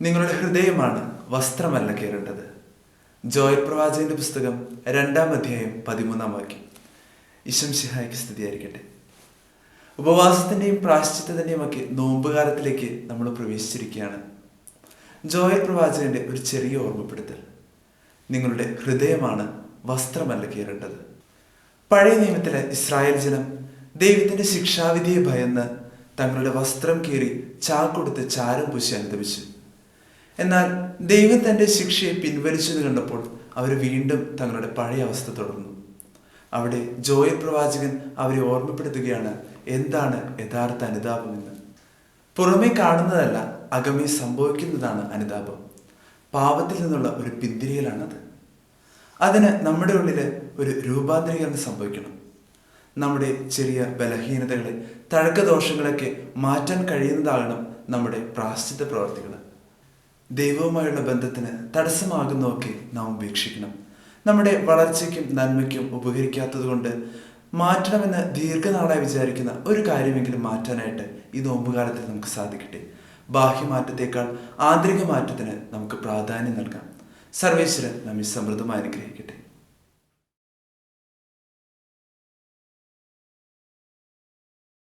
നിങ്ങളുടെ ഹൃദയമാണ് വസ്ത്രമല്ല കയറേണ്ടത്. ജോയൽ പ്രവാചകന്റെ പുസ്തകം രണ്ടാം അധ്യായം പതിമൂന്നാം വാക്യം. ഇശം ശിഹായ്ക്ക് സ്ഥിതിയായിരിക്കട്ടെ ഉപവാസത്തിന്റെയും പ്രാശ്ചിത്തത്തിന്റെയും ഒക്കെ നോമ്പുകാലത്തിലേക്ക് നമ്മൾ പ്രവേശിച്ചിരിക്കുകയാണ്. ജോയൽ പ്രവാചകന്റെ ഒരു ചെറിയ ഓർമ്മപ്പെടുത്തൽ. നിങ്ങളുടെ ഹൃദയമാണ് വസ്ത്രമല്ല കയറേണ്ടത്. പഴയ നിയമത്തിലെ ഇസ്രായേൽ ജനം ദൈവത്തിന്റെ ശിക്ഷാവിധിയെ ഭയന്ന് തങ്ങളുടെ വസ്ത്രം കീറി ചാക്കൊടുത്ത് ചാരം പൂശി അനുദപിച്ചു. എന്നാൽ ദൈവം തന്റെ ശിക്ഷയെ പിൻവലിച്ചെന്ന് കണ്ടപ്പോൾ അവർ വീണ്ടും തങ്ങളുടെ പഴയ അവസ്ഥ തുടർന്നു. അവിടെ ജോയൽ പ്രവാചകൻ അവരെ ഓർമ്മപ്പെടുത്തുകയാണ് എന്താണ് യഥാർത്ഥ അനുതാപമെന്ന് പുറമേ കാണുന്നതല്ല അകമേ സംഭവിക്കുന്നതാണ് അനുതാപം. പാപത്തിൽ നിന്നുള്ള ഒരു പിന്തിരിയലാണത്. അതിന് നമ്മുടെ ഉള്ളിൽ ഒരു രൂപാന്തരീകരണം സംഭവിക്കണം. നമ്മുടെ ചെറിയ ബലഹീനതകളെ തഴക്കദോഷങ്ങളൊക്കെ മാറ്റാൻ കഴിയുന്നതാകണം നമ്മുടെ പ്രാശ്ചിത്ത പ്രവർത്തികൾ ദൈവവുമായുള്ള ബന്ധത്തിന് തടസ്സമാകുന്നതൊക്കെ നാം ഉപേക്ഷിക്കണം. നമ്മുടെ വളർച്ചയ്ക്കും നന്മയ്ക്കും ഉപകരിക്കാത്തതുകൊണ്ട് മാറ്റണമെന്ന് ദീർഘനാളായി വിചാരിക്കുന്ന ഒരു കാര്യമെങ്കിലും മാറ്റാനായിട്ട് ഈ നോമ്പുകാലത്തിൽ നമുക്ക് സാധിക്കട്ടെ. ബാഹ്യമാറ്റത്തേക്കാൾ ആന്തരിക മാറ്റത്തിന് നമുക്ക് പ്രാധാന്യം നൽകാം. സർവേശ്വരൻ നമ്മെ സമൃദ്ധമായി അനുഗ്രഹിക്കട്ടെ.